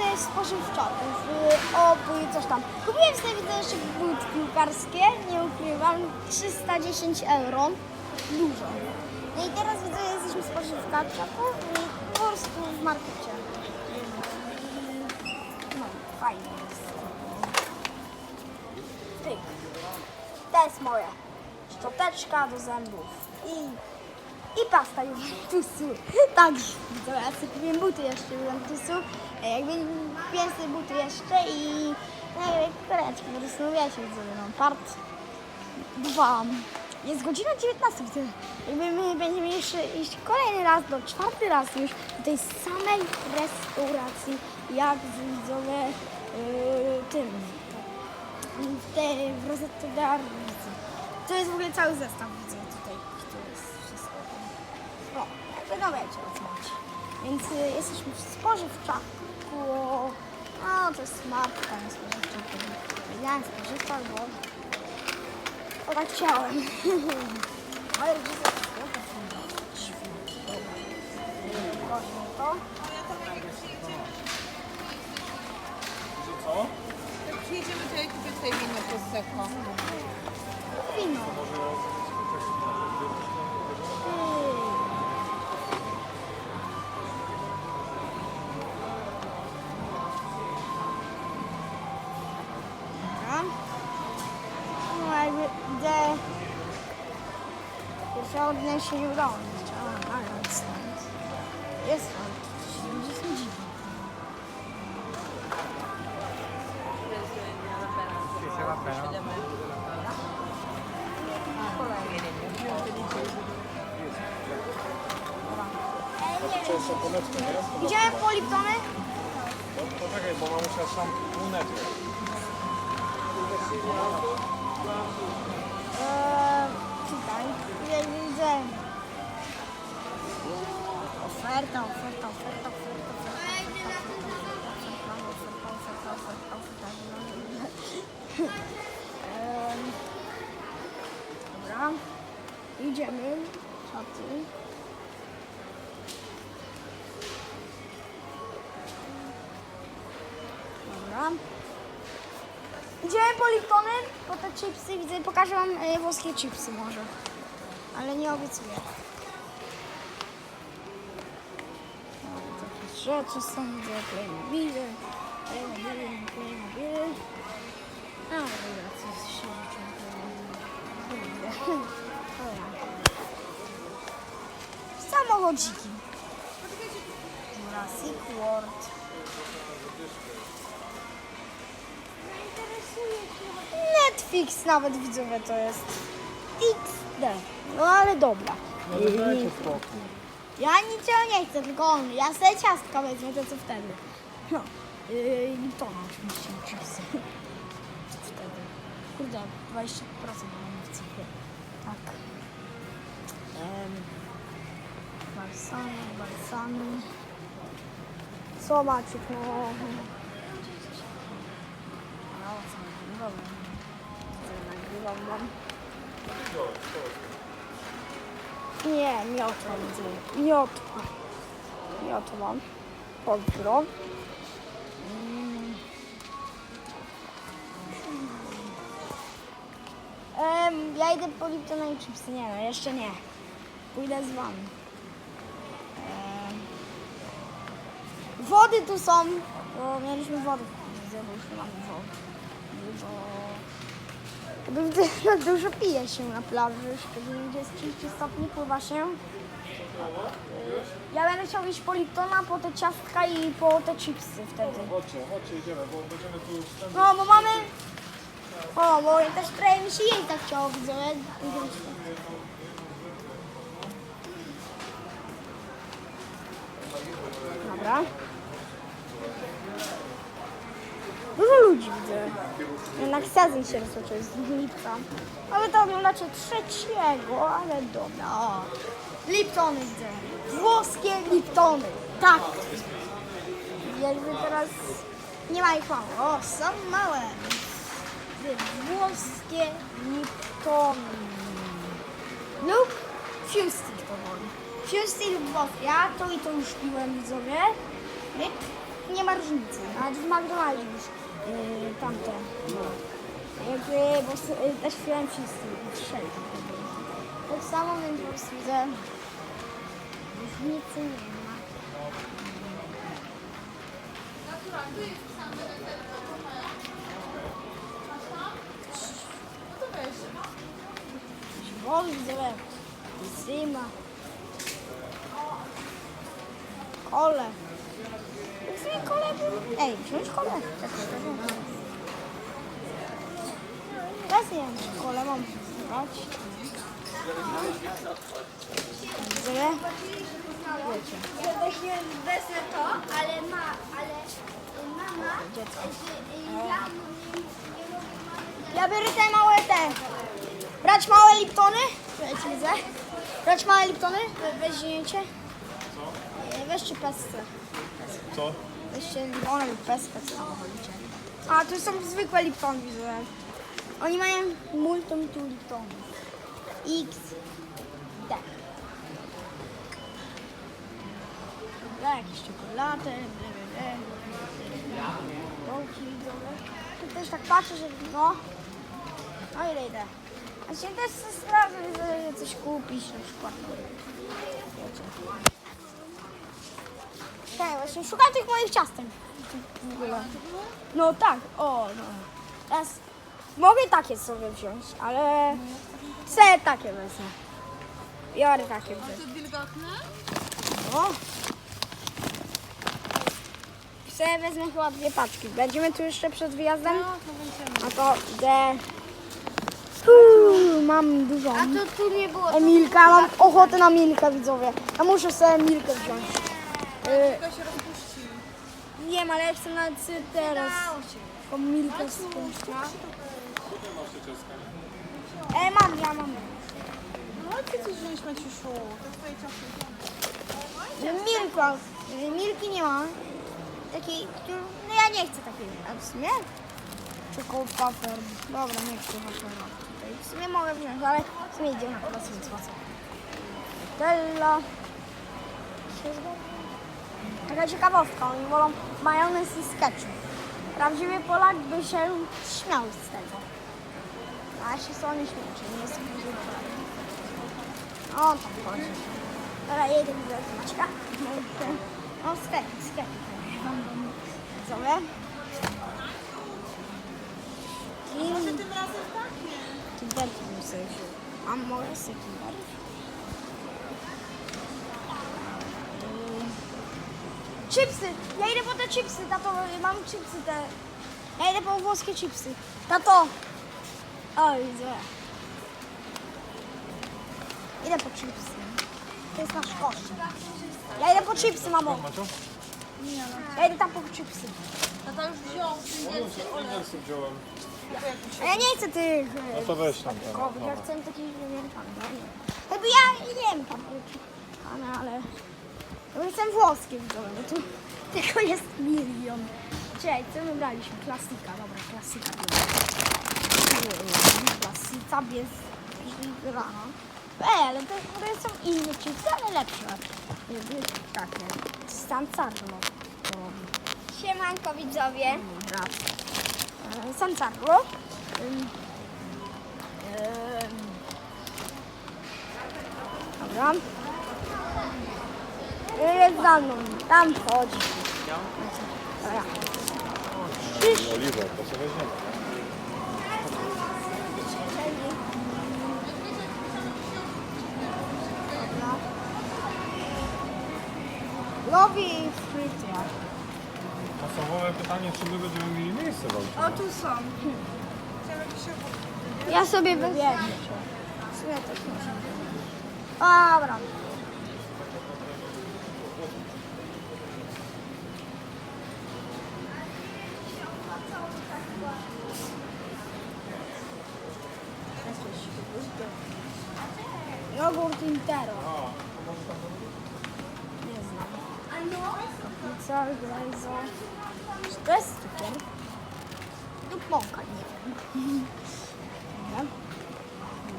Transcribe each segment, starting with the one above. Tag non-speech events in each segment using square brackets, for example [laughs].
ze spożywczaków, opój, coś tam. Kupiłem sobie jeszcze buty piłkarskie, nie ukrywam, 310 euro. Dużo. No i teraz widzę, jesteśmy w spożywczaku i po prostu w markecie. No, fajnie jest. Pyk. To jest moje. Szczoteczka do zębów. I, i pasta Juventusu. Tak, to ja kupiłem buty jeszcze Juventusu. E, Jakby sobie buty jeszcze i no, i koreczki, po prostu no wiecie, co no, part dwa. Jest godzina 19, widzę. Jakby my będziemy jeszcze iść kolejny raz, do czwarty raz już do tej samej restauracji, jak widzowie yy, tym w tej w Rosetta de Arvizi. To jest w ogóle cały zestaw, widzę gałęzie odsłać. Więc y, jesteśmy w spożywczaku. No, to jest matka, nie spożywczaku. Powiedziałem spożywczak, bo odleciałem. Moje rodzice to. Co? Jak przyjedziemy, to ja kupię tutaj wino Prosecco. Wino. Może mm. Extraordinary şeyi burada almıştım. Yes. Widziałem poliptony? Poczekaj, bo mamusia sam lunetkę. Eee, tutaj. jedzenie. Oferta, oferta, oferta, oferta, Dobra, idziemy. Szaty. Dobra. Idziemy po Liptony, po te chipsy widzę, pokażę wam włoskie chipsy może. Ale nie obiecuję. No, takie rzeczy są, widzę, Playmobile, Playmobile, Playmobile. A, dobra, coś się. Dobra. Samochodziki. Jurassic World. Netflix nawet widzowie to jest. XD. No ale dobra. No to dajcie spokój. Ja niczego nie chcę, tylko on. Ja sobie ciastka wezmę, to co wtedy. No. Yy, I to oczywiście chipsy. Wtedy. Kurde, 20% mam w cyfrze. Tak. Um, balsamy, balsamy. Co macie? No. No, co nagrywam? Co nagrywam wam? Nie, widzę. Miotła. Miotła. Pozdro. Em, ja idę po Liptona i chipsy. Nie no, jeszcze nie. Pójdę z wami. Em, wody tu są. Bo mieliśmy wodę w widzę, bo już nie mamy wody. Bo że [laughs] dużo pije się na plaży, szczególnie gdzie jest 30 stopni, pływa się. Ja będę chciał iść po Liptona, po te ciastka i po te chipsy wtedy. Chodźcie, chodźcie, idziemy, bo będziemy tu wstępnie. No, bo mamy... O, bo też trochę mi się jej tak chciało, widzę. Dobra. Dużo ludzi widzę. Jednak sezon się rozpoczął z lipca. A wy to oglądacie trzeciego, ale dobra. Liptony widzę. Włoskie Liptony. Tak. Jakby teraz nie ma ich mało. O, są małe. Włoskie Liptony. Lub Fusty to woli. Fusty lub włoskie. Ja to i to już piłem widzowie. Nie ma różnicy. Nawet w McDonaldzie już yy, tamte. Jakby, bo yy, też wszyscy i trzej tak samo, więc po prostu widzę. Różnicy nie ma. No widzę. Zima. Kole. W sumie kole bym... Ej, wziąć kole. Szczerze. Teraz nie wiem, czy kole mam brać. Widzę. Wiecie. Ja właśnie wezmę to, ale ma, ale mama, Dziecko. że ja Ja biorę te małe te. Brać małe liptony? Słuchajcie, widzę. Brać małe liptony? We- Weźmiecie? Co? Weźcie pesce. Co? Weźcie liptony lub tam wolicie. A, tu są zwykłe liptony, widzę. Oni mają multum tu liptonów. X. D. Dobra, jakieś czekolady. Dołki. Tu też tak patrzę, że no. No ile idę. Właśnie też sprawdzę, że coś kupić na przykład. Wiecie. Tak, właśnie szukam tych moich ciastek. W ogóle. No tak, o no. Teraz mogę takie sobie wziąć, ale chcę takie wezmę. Biorę takie wezmę. To wilgotne? O. Sobie wezmę chyba dwie paczki. Będziemy tu jeszcze przed wyjazdem? No, to będziemy. A to idę. Uuu, mam dużą. A to tu nie było. Emilka, mam ochotę na Milkę, widzowie. Ja muszę sobie Milkę wziąć. Y, Tylko się rozpuści. wiem, ale ja chcę na cy- teraz. Tą Milkę skądś. E, mam, ja mam. No, ty coś wziąć, Maciuszu. To twoje ciastka. Milka. Y, Milki nie ma. Takiej. No ja nie chcę takiej. A w sumie? Chocolate wafer. Dobra, nie chcę. Tutaj w sumie mogę wziąć, ale w sumie idzie na kolację, co? Tella. Się zgadza? Taka ciekawostka, oni wolą majonez i ketchup. Prawdziwy Polak by się śmiał z tego. A się sobie nie czyli nie jestem prawdziwy Polak. O, tak chodzi. Dobra, jedę do Maćka. No, sklep, sklep. Widzowie. Może tym razem takie. Kinderki bym sobie wziął. A może sobie kinderki? Chipsy! Ja idę po te chipsy, tato, mam chipsy te. Ja idę po włoskie chipsy. Tato! O, widzę. Idę po chipsy. To jest nasz koszt. Ja idę po chipsy, mamo. Ja idę tam po chipsy. Tata już wziął olej. Ingersy wziąłem. A ja nie chcę tych... No to weź tam ja chcę takich. No nie. Jakby ja nie wiem tam ale, ja chcę włoskie widzowie, bo tu [laughs] tylko jest milion. Czekaj, co my braliśmy? Klasika, dobra, klasika. Klasika bez rana. Ej, ale to, to są inne chipsy, ale lepsze. Jakby takie. Stan Carlo. to Siemanko widzowie. Dobra. E, San Carlo. Em, Dobra. Jest za mną. Tam chodzi. Dobra. Oliwę, to sobie weźmiemy. Lowi frytja. Podstawowe pytanie, czy my będziemy mieli miejsce w aucie? O, tu są. Ja sobie wybieram. W sumie też muszę. Dobra. Jogurt Intero. Nie znam. Pizza, glazzo. Czy to jest cukier? Lub mąka, nie wiem. Dobra.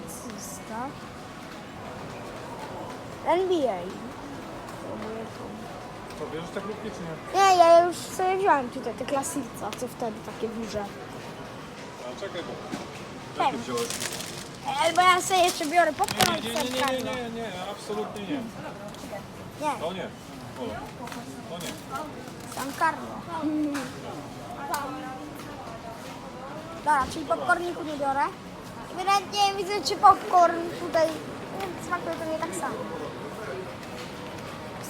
Cysta. NBA. Próbuję tu. Co, bierzesz te grupki czy nie? Nie, ja już sobie wziąłem tutaj te klasywca, co wtedy takie duże. A czekaj, bo... Jakie wziąłeś? Albo ja sobie jeszcze biorę Nie, popcorn nie, i nie, nie, nie, serkarno. nie, nie, absolutnie nie. Nie, To nie. Ola. To nie. San Carlo. Dobra, czyli popcorniku nie biorę. I nawet nie widzę, czy popcorn tutaj smakuje to nie tak samo.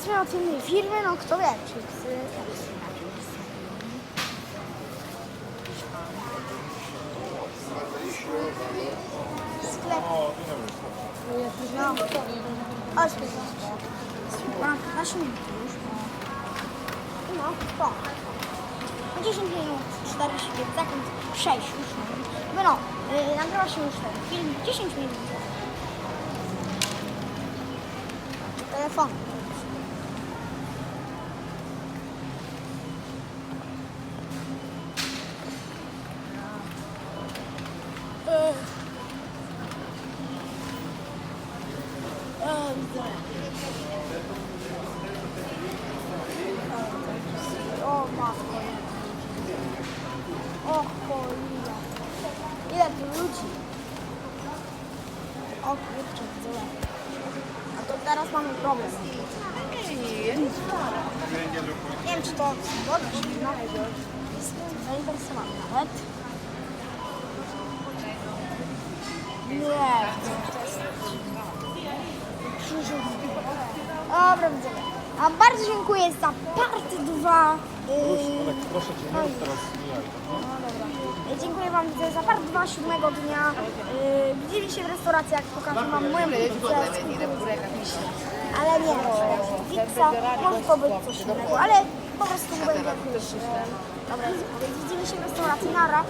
Słyszę od innej firmy, no kto wie, chipsy. Sklep. No. Chodź, Mam 15 minut już. No, to. 10 minut, 45 sekund, 6 już. No, no yy, nagrywa się już ten film 10 minut. Telefon. Tu ludzi. O kurczę, widzę. A to teraz mamy problem. Nie wiem, czy to dobrze, czy nie. Jestem zainteresowany nawet. Nie, to jest Krzyżu. Dobra, widzowie. A bardzo dziękuję za part 2. Yy, Olek, proszę cię, teraz jaj. no dobra. Dziękuję Wam widzowie, za part 2 siódmego dnia. Yy, widzimy się w restauracji, jak pokażę Wam moją pizzę. Ale nie, pizza może to być coś innego, ale po prostu jakieś... e, Dobra, widzimy się w restauracji, nara.